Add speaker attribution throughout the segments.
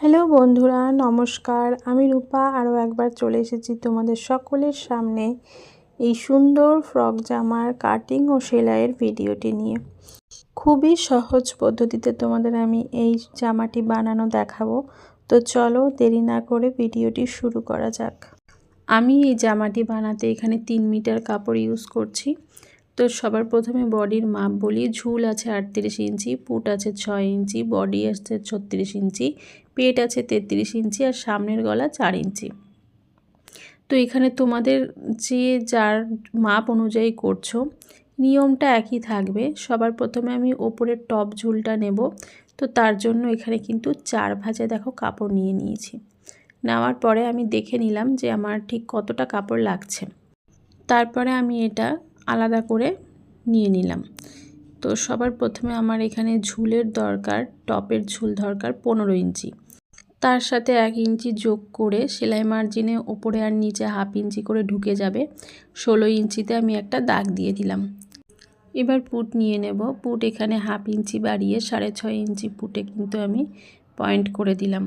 Speaker 1: Hello বন্ধুরা, নমস্কার। আমি রূপা, আরও একবার চলে এসেছি তোমাদের সকলের সামনে এই সুন্দর ফ্রক জামার কাটিং ও সেলাইয়ের ভিডিওটি নিয়ে। খুবই সহজ পদ্ধতিতে তোমাদের আমি এই জামাটি বানানো দেখাবো। তো চলো দেরি না করে ভিডিওটি শুরু করা যাক। আমি এই জামাটি বানাতে এখানে তিন মিটার কাপড় ইউজ করছি। তো সবার প্রথমে বডির মাপ বলি। ঝুল আছে আটত্রিশ ইঞ্চি, পুট আছে ছয় ইঞ্চি, বডি আছে ছত্রিশ ইঞ্চি, পেট আছে তেত্রিশ ইঞ্চি আর সামনের গলা চার ইঞ্চি। তো এখানে তোমাদের যে যার মাপ অনুযায়ী করছ, নিয়মটা একই থাকবে। সবার প্রথমে আমি ওপরের টপ ঝুলটা নেব। তো তার জন্য এখানে কিন্তু চার ভাজে দেখো কাপড় নিয়ে নিয়েছি। নেওয়ার পরে আমি দেখে নিলাম যে আমার ঠিক কতটা কাপড় লাগছে। তারপরে আমি এটা আলাদা করে নিয়ে নিলাম। তো সবার প্রথমে আমার এখানে ঝুলের দরকার, টপের ঝুল দরকার পনেরো ইঞ্চি। তার সাথে এক ইঞ্চি যোগ করে সেলাই মার্জিনে ওপরে আর নিচে হাফ ইঞ্চি করে ঢুকে যাবে। ষোলো ইঞ্চিতে আমি একটা দাগ দিয়ে দিলাম। এবার পুট নিয়ে নেব। পুট এখানে হাফ ইঞ্চি বাড়িয়ে সাড়ে ছয় ইঞ্চি পুটে কিন্তু আমি পয়েন্ট করে দিলাম।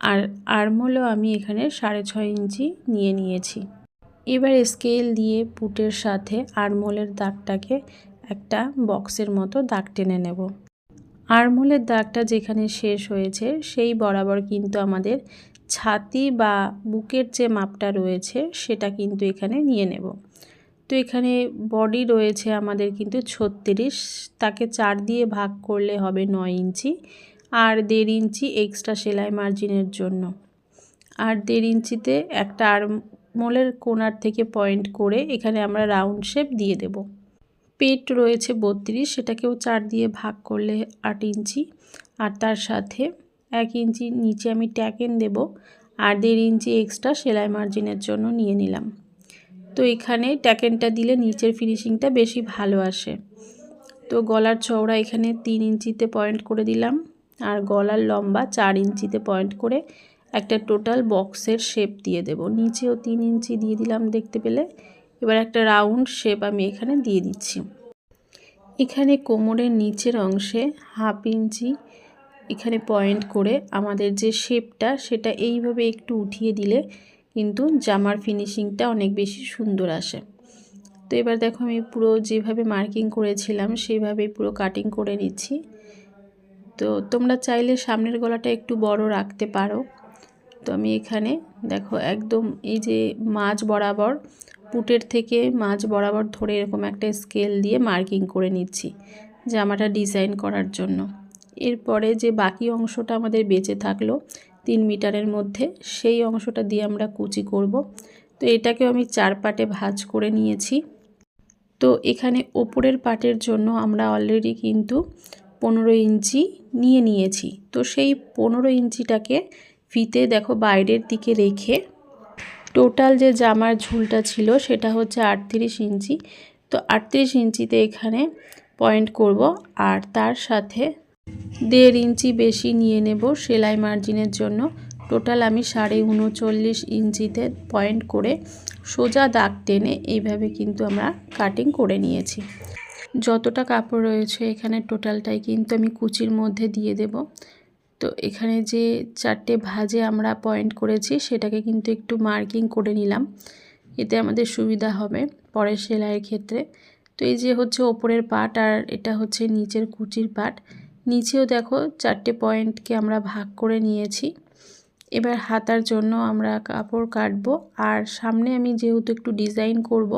Speaker 1: আর আরমোলও আমি এখানে সাড়ে ছয় ইঞ্চি নিয়ে নিয়েছি। এবার স্কেল দিয়ে পুটের সাথে আরমোলের দাগটাকে একটা বক্সের মতো দাগ টেনে নেব। আরমোলের দাগটা যেখানে শেষ হয়েছে, সেই বরাবর কিন্তু আমাদের ছাতি বা বুকের যে মাপটা রয়েছে, সেটা কিন্তু এখানে নিয়ে নেব। তো এখানে বডি রয়েছে আমাদের কিন্তু ছত্রিশ, তাকে চার দিয়ে ভাগ করলে হবে নয় ইঞ্চি আর দেড় ইঞ্চি এক্সট্রা সেলাই মার্জিনের জন্য। আর দেড় ইঞ্চিতে একটা আর মোলের কোনার থেকে পয়েন্ট করে এখানে আমরা রাউন্ড শেপ দিয়ে দেব। পেট রয়েছে বত্রিশ, সেটাকেও চার দিয়ে ভাগ করলে আট ইঞ্চি। আর তার সাথে এক ইঞ্চি নিচে আমি ট্যাকেন দেব আর দেড় ইঞ্চি এক্সট্রা সেলাই মার্জিনের জন্য নিয়ে নিলাম। তো এখানে ট্যাকেনটা দিলে নিচের ফিনিশিংটা বেশি ভালো আসে। তো গলার চওড়া এখানে তিন ইঞ্চিতে পয়েন্ট করে দিলাম। আর গলার লম্বা চার ইঞ্চিতে পয়েন্ট করে একটা টোটাল বক্সের শেপ দিয়ে দেব। নিচেও তিন ইঞ্চি দিয়ে দিলাম দেখতে পেলে। এবার একটা রাউন্ড শেপ আমি এখানে দিয়ে দিচ্ছি। এখানে কোমরের নিচের অংশে হাফ ইঞ্চি এখানে পয়েন্ট করে আমাদের যে শেপটা সেটা এইভাবে একটু উঠিয়ে দিলে কিন্তু জামার ফিনিশিংটা অনেক বেশি সুন্দর আসে। তো এবার দেখো আমি পুরো যেভাবে মার্কিং করেছিলাম, সেইভাবেই পুরো কাটিং করে নিচ্ছি। তো তোমরা চাইলে সামনের গলাটা একটু বড় রাখতে পারো। তো আমি এখানে, দেখো, একদম এই যে মাছ বরাবর, পুটের থেকে মাছ বরাবর ধরে এরকম একটা স্কেল দিয়ে মার্কিং করে নিচ্ছি, জামাটা ডিজাইন করার জন্য। এরপরে যে বাকি অংশটা আমাদের বেঁচে থাকল, তিন মিটারের মধ্যে, সেই অংশটা দিয়ে আমরা কুচি করব। তো এটাকেও আমি চার পাটে ভাজ করে নিয়েছি। তো এখানে ওপরের পাটের জন্য আমরা অলরেডি কিন্তু পনেরো ইঞ্চি নিয়ে নিয়েছি। তো সেই পনেরো ইঞ্চিটাকে ফিতে দেখো বাইরের দিকে রেখে টোটাল যে জামার ঝুলটা ছিল সেটা হচ্ছে আটত্রিশ ইঞ্চি। তো আটত্রিশ ইঞ্চিতে এখানে পয়েন্ট করব আর তার সাথে দেড় ইঞ্চি বেশি নিয়ে নেব সেলাই মার্জিনের জন্য। টোটাল আমি সাড়ে উনচল্লিশ ইঞ্চিতে পয়েন্ট করে সোজা দাগ টেনে এইভাবে কিন্তু আমরা কাটিং করে নিয়েছি। যতটা কাপড় রয়েছে এখানে টোটালটাই কিন্তু আমি কুচির মধ্যে দিয়ে দেব। তো এখানে যে চারটে ভাজে আমরা পয়েন্ট করেছি, সেটাকে কিন্তু একটু মার্কিং করে নিলাম। এতে আমাদের সুবিধা হবে পরের সেলাইয়ের ক্ষেত্রে। তো এই যে হচ্ছে ওপরের পাট আর এটা হচ্ছে নিচের কুচির পাট নিচেও দেখো চারটে পয়েন্টকে আমরা ভাগ করে নিয়েছি। এবার হাতার জন্য আমরা কাপড় কাটবো আর সামনে আমি যেহেতু একটু ডিজাইন করব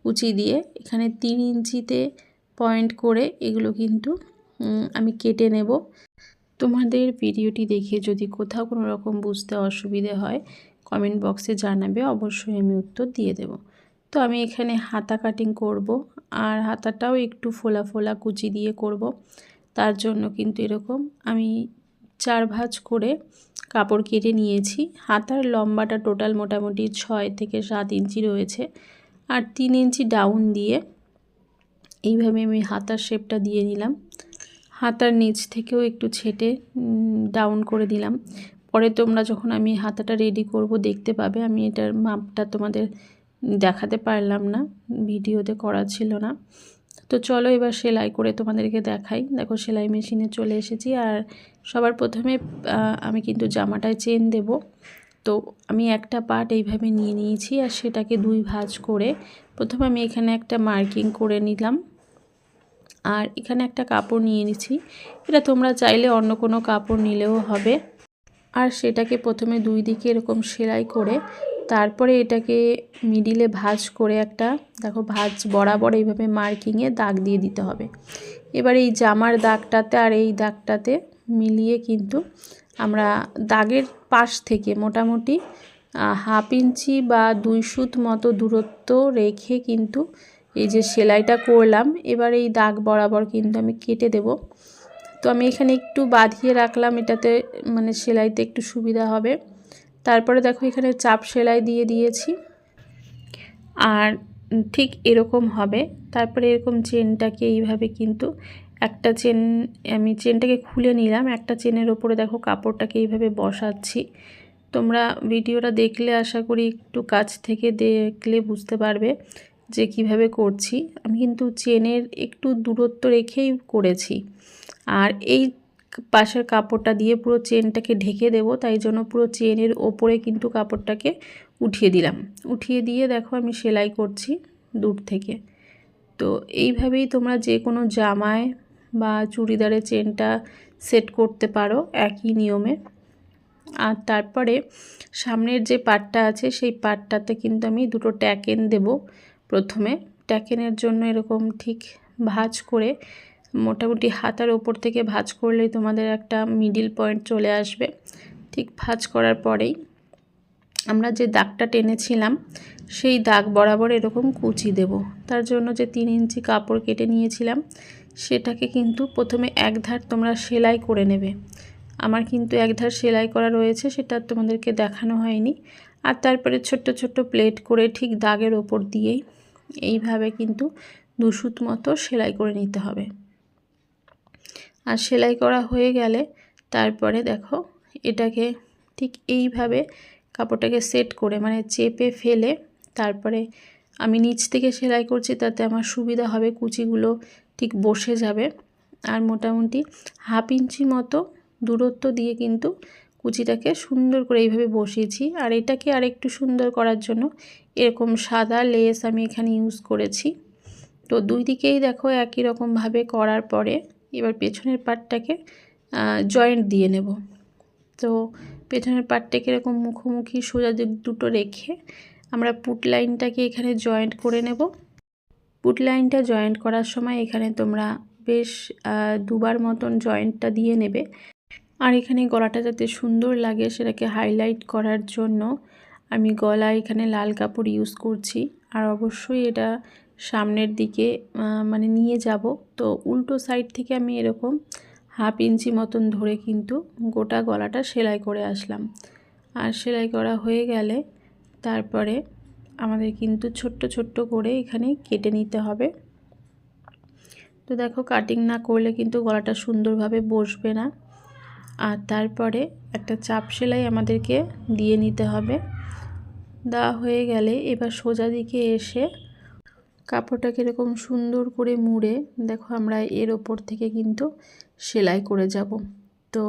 Speaker 1: কুচি দিয়ে, এখানে তিন ইঞ্চিতে পয়েন্ট করে এগুলো কিন্তু আমি কেটে নেব। তোমাদের ভিডিওটি দেখে যদি কোথাও কোনো রকম বুঝতে অসুবিধে হয় কমেন্ট বক্সে জানাবে, অবশ্যই আমি উত্তর দিয়ে দেব। তো আমি এখানে হাতা কাটিং করব আর হাতাটাও একটু ফোলা ফোলা কুচি দিয়ে করব। তার জন্য কিন্তু এরকম আমি চার ভাজ করে কাপড় কেটে নিয়েছি। হাতার লম্বাটা টোটাল মোটামুটি ছয় থেকে সাত ইঞ্চি রয়েছে আর তিন ইঞ্চি ডাউন দিয়ে এইভাবে আমি হাতার শেপটা দিয়ে নিলাম। হাতার নিচ থেকেও একটু ছেটে ডাউন করে দিলাম। পরে তোমরা যখন আমি হাতাটা রেডি করব, দেখতে পাবে। আমি এটার মাপটা তোমাদের দেখাতে পারলাম না, ভিডিওতে করা ছিল না। তো চলো এবার সেলাই করে তোমাদেরকে দেখাই। দেখো সেলাই মেশিনে চলে এসেছি আর সবার প্রথমে আমি কিন্তু জামাটায় চেন দেব। তো আমি একটা পার্ট এইভাবে নিয়ে নিয়েছি আর সেটাকে দুই ভাঁজ করে প্রথমে আমি এখানে একটা মার্কিং করে নিলাম। আর এখানে একটা কাপড় নিয়ে নিচ্ছি। এটা তোমরা চাইলে অন্য কোনো কাপড় নিলেও হবে। আর সেটাকে প্রথমে দুই দিকে এরকম সেলাই করে, তারপরে এটাকে মিডিলে ভাঁজ করে একটা, দেখো ভাঁজ বরাবর এইভাবে মার্কিংয়ে দাগ দিয়ে দিতে হবে। এবার এই জামার দাগটাতে আর এই দাগটাতে মিলিয়ে কিন্তু আমরা দাগের পাশ থেকে মোটামুটি হাফ ইঞ্চি বা দুই সুত মতো দূরত্ব রেখে কিন্তু এই যে সেলাইটা করলাম, এবার এই দাগ বরাবর কিন্তু আমি কেটে দেব। তো আমি এখানে একটু বাঁধিয়ে রাখলাম, এটাতে মানে সেলাইতে একটু সুবিধা হবে। তারপরে দেখো এখানে চাপ সেলাই দিয়ে দিয়েছি। আর ঠিক এরকম হবে। তারপরে এরকম চেনটাকে এইভাবে কিন্তু একটা চেন, আমি চেনটাকে খুলে নিলাম। একটা চেনের ওপরে দেখো কাপড়টাকে এইভাবে বসাচ্ছি। তোমরা ভিডিওটা দেখলে আশা করি একটু কাছ থেকে দেখলে বুঝতে পারবে। যে কীভাবে করছি, আমি কিন্তু চেনের একটু দূরত্ব রেখেই করেছি। আর এই পাশের কাপড়টা দিয়ে পুরো চেনটাকে ঢেকে দেব, তাই জন্য পুরো চেনের ওপরে কিন্তু কাপড়টাকে উঠিয়ে দিলাম। উঠিয়ে দিয়ে দেখো আমি সেলাই করছি দূর থেকে। তো এইভাবেই তোমরা যে কোনো জামায় বা চুড়িদারের চেনটা সেট করতে পারো একই নিয়মে। আর তারপরে সামনের যে পাটটা আছে, সেই পাটটাতে কিন্তু আমি দুটো ট্যাকেন দেব। প্রথমে ট্যাকেনের জন্য এরকম ঠিক ভাঁজ করে, মোটামুটি হাতার ওপর থেকে ভাজ করলেই তোমাদের একটা মিডিল পয়েন্ট চলে আসবে। ঠিক ভাজ করার পরেই আমরা যে দাগটা টেনেছিলাম, সেই দাগ বরাবর এরকম কুচি দেব। তার জন্য যে তিন ইঞ্চি কাপড় কেটে নিয়েছিলাম, সেটাকে কিন্তু প্রথমে এক ধার তোমরা সেলাই করে নেবে। আমার কিন্তু এক ধার সেলাই করা রয়েছে, সেটা তোমাদেরকে দেখানো হয়নি। আর তারপরে ছোট্ট ছোট্ট প্লেট করে ঠিক দাগের ওপর দিয়েই এইভাবে কিন্তু দুসুত মতো সেলাই করে নিতে হবে। আর সেলাই করা হয়ে গেলে তারপরে দেখো এটাকে ঠিক এইভাবে কাপড়টাকে সেট করে মানে চেপে ফেলে তারপরে আমি নিচ থেকে সেলাই করছি তাতে আমার সুবিধা হবে কুচিগুলো ঠিক বসে যাবে। আর মোটামুটি হাফ ইঞ্চি মতো দূরত্ব দিয়ে কিন্তু কুচিটাকে সুন্দর করে এইভাবে বসিয়েছি। আর এটাকে আর একটু সুন্দর করার জন্য এরকম সাদা লেস আমি এখানে ইউজ করেছি। তো দুই দিকেই দেখো একই রকমভাবে করার পরে এবার পেছনের পাটটাকে জয়েন্ট দিয়ে নেব। তো পেছনের পাটটাকে এরকম মুখোমুখি সোজা দুটো রেখে আমরা পুট লাইনটাকে এখানে জয়েন্ট করে নেব। পুট লাইনটা জয়েন্ট করার সময় এখানে তোমরা বেশ দুবার মতন জয়েন্টটা দিয়ে নেবে। আর এখানে গলাটা যাতে সুন্দর লাগে সেটাকে হাইলাইট করার জন্য আমি গলা এখানে লাল কাপড় ইউজ করছি। আর অবশ্যই এটা সামনের দিকে মানে নিয়ে যাব। তো উল্টো সাইড থেকে আমি এরকম হাফ ইঞ্চি মতন ধরে কিন্তু গোটা গলাটা সেলাই করে আসলাম। আর সেলাই করা হয়ে গেলে তারপরে আমাদের কিন্তু ছোট্ট ছোট্ট করে এখানে কেটে নিতে হবে। তো দেখো কাটিং না করলে কিন্তু গলাটা সুন্দরভাবে বসবে না। আর তারপরে একটা চাপ সেলাই আমাদেরকে দিয়ে নিতে হবে। দেওয়া হয়ে গেলে এবার সোজা দিকে এসে কাপড়টাকে এরকম সুন্দর করে মুড়ে দেখো আমরা এর ওপর থেকে কিন্তু সেলাই করে যাব। তো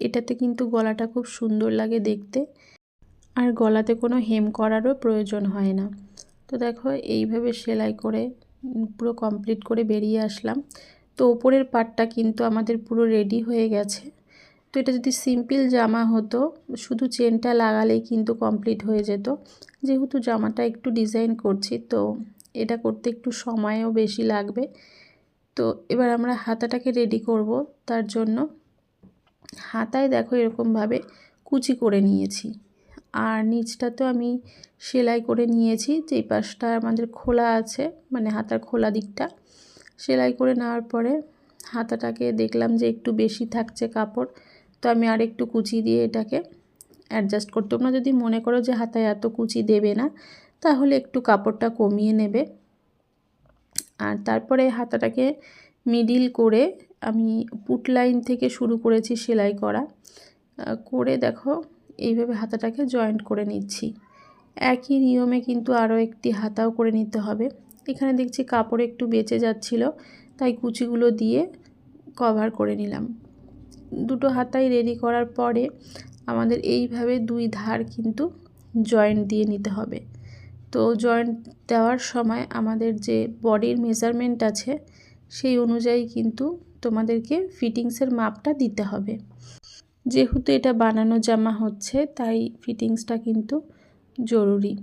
Speaker 1: এটাতে কিন্তু গলাটা খুব সুন্দর লাগে দেখতে। আর গলাতে কোনো হেম করারও প্রয়োজন হয় না। তো দেখো এইভাবে সেলাই করে পুরো কমপ্লিট করে বেরিয়ে আসলাম। তো ওপরের পাটটা কিন্তু আমাদের পুরো রেডি হয়ে গেছে। তো এটা যদি সিম্পল জামা হতো, শুধু চেনটা লাগালেই কিন্তু কমপ্লিট হয়ে যেত। যেহেতু জামাটা একটু ডিজাইন করছি, তো এটা করতে একটু সময়ও বেশি লাগবে। তো এবার আমরা হাতাটাকে রেডি করব, তার জন্য হাতায় দেখো এরকমভাবে কুচি করে নিয়েছি। আর নিচটা তো আমি সেলাই করে নিয়েছি যেই পাশটা আমাদের খোলা আছে মানে হাতার খোলা দিকটা। সেলাই করে নেওয়ার পরে হাতাটাকে দেখলাম যে একটু বেশি থাকছে কাপড় তো আমি আর একটু কুচি দিয়ে এটাকে অ্যাডজাস্ট করতে তোমরা যদি মনে করো যে হাতায় এত কুচি দেবে না, তাহলে একটু কাপড়টা কমিয়ে নেবে। আর তারপরে হাতাটাকে মিডিল করে আমি পুট লাইন থেকে শুরু করেছি সেলাই করা। করে দেখো এইভাবে হাতাটাকে জয়েন্ট করে নিচ্ছি। একই নিয়মে কিন্তু আরও একটি হাতাও করে নিতে হবে। এখানে দেখছি কাপড় একটু বেঁচে যাচ্ছিল, তাই কুচিগুলো দিয়ে কভার করে নিলাম। দুটো হাতাই রেডি করার পরে আমাদের এইভাবে দুই ধার কিন্তু জয়েন্ট দিয়ে নিতে হবে। তো জয়েন্ট দেওয়ার সময় আমাদের যে বডির মেজারমেন্ট আছে, সেই অনুযায়ী কিন্তু তোমাদেরকে ফিটিংসের মাপটা দিতে হবে। যেহেতু এটা বানানো জামা হচ্ছে, তাই ফিটিংসটা কিন্তু জরুরি।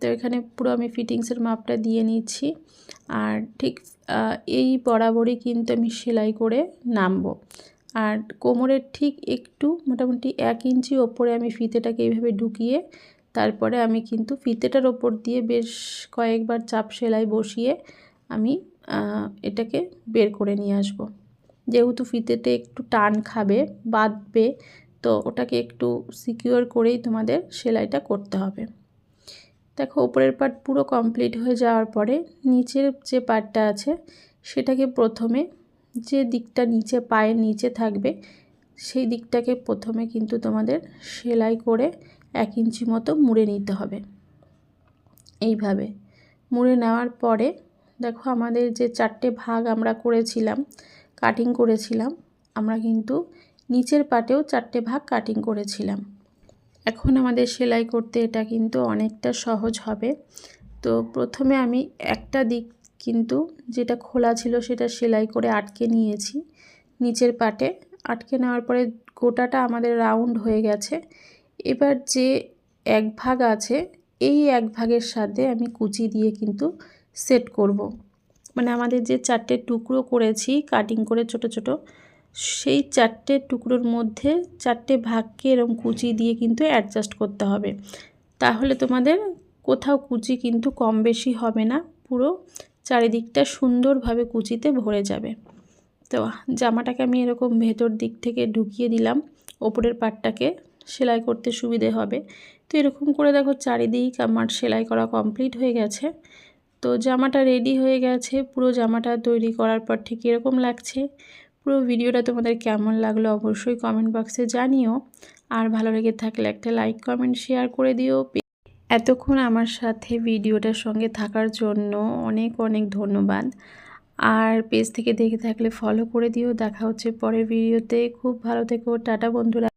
Speaker 1: তো এখানে পুরো আমি ফিটিংসের মাপটা দিয়ে নিচ্ছি। আর ঠিক এই বরাবরই কিন্তু আমি সেলাই করে নামবো। আর কোমরের ঠিক একটু, মোটামুটি এক ইঞ্চি ওপরে আমি ফিতেটাকে এইভাবে ঢুকিয়ে, তারপরে আমি কিন্তু ফিতেটার ওপর দিয়ে বেশ কয়েকবার চাপ সেলাই বসিয়ে আমি এটাকে বের করে নিয়ে আসব। যেহেতু ফিতেতে একটু টান খাবে, বাঁধবে, তো ওটাকে একটু সিকিওর করেই তোমাদের সেলাইটা করতে হবে দেখো উপরের পার্ট পুরো কমপ্লিট হয়ে যাওয়ার পরে, নিচের যে পার্টটা আছে, সেটাকে প্রথমে যে দিকটা নিচে, পায়ের নিচে থাকবে, সেই দিকটাকে প্রথমে কিন্তু তোমাদের সেলাই করে এক ইঞ্চি মতো মুড়ে নিতে হবে। এইভাবে মুড়ে নেওয়ার পরে দেখো আমাদের যে চারটে ভাগ আমরা করেছিলাম কাটিং করেছিলাম, আমরা কিন্তু নিচের পাটেও চারটে ভাগ কাটিং করেছিলাম। এখন আমাদের সেলাই করতে এটা কিন্তু অনেকটা সহজ হবে। তো প্রথমে আমি একটা দিক কিন্তু যেটা খোলা ছিল সেটা সেলাই করে আটকে নিয়েছি। নিচের পাটে আটকে নেওয়ার পরে গোটাটা আমাদের রাউন্ড হয়ে গেছে। এবার যে এক ভাগ আছে, এই এক ভাগের সাথে আমি কুচি দিয়ে কিন্তু সেট করব। মানে আমাদের যে চারটে টুকরো করেছি, কাটিং করে ছোট ছোট, সেই চারটে টুকরোর মধ্যে চারটে ভাগকে এরকম কুচি দিয়ে কিন্তু অ্যাডজাস্ট করতে হবে। তাহলে তোমাদের কোথাও কুচি কিন্তু কম বেশি হবে না, পুরো চারিদিকটা সুন্দরভাবে কুচিতে ভরে যাবে। তো জামাটাকে আমি এরকম ভেতর দিক থেকে ঢুকিয়ে দিলাম। ওপরের পাটটাকে সেলাই করতে সুবিধে হবে। তো এরকম করে দেখো চারিদিক আমার সেলাই করা কমপ্লিট হয়ে গেছে। তো জামাটা রেডি হয়ে গেছে। পুরো জামাটা তৈরি করার পর ঠিক এরকম লাগছে। পুরো ভিডিওটা তোমাদের কেমন লাগল অবশ্যই কমেন্ট বক্সে জানিও। আর ভালো লেগে থাকলে একটা লাইক কমেন্ট শেয়ার করে দিও। এতক্ষণ আমার সাথে ভিডিওটার সঙ্গে থাকার জন্য অনেক অনেক ধন্যবাদ। আর পেজ থেকে দেখে থাকলে ফলো করে দিও। দেখা হচ্ছে পরের ভিডিওতে খুব ভালো থেকো। টাটা বন্ধুরা।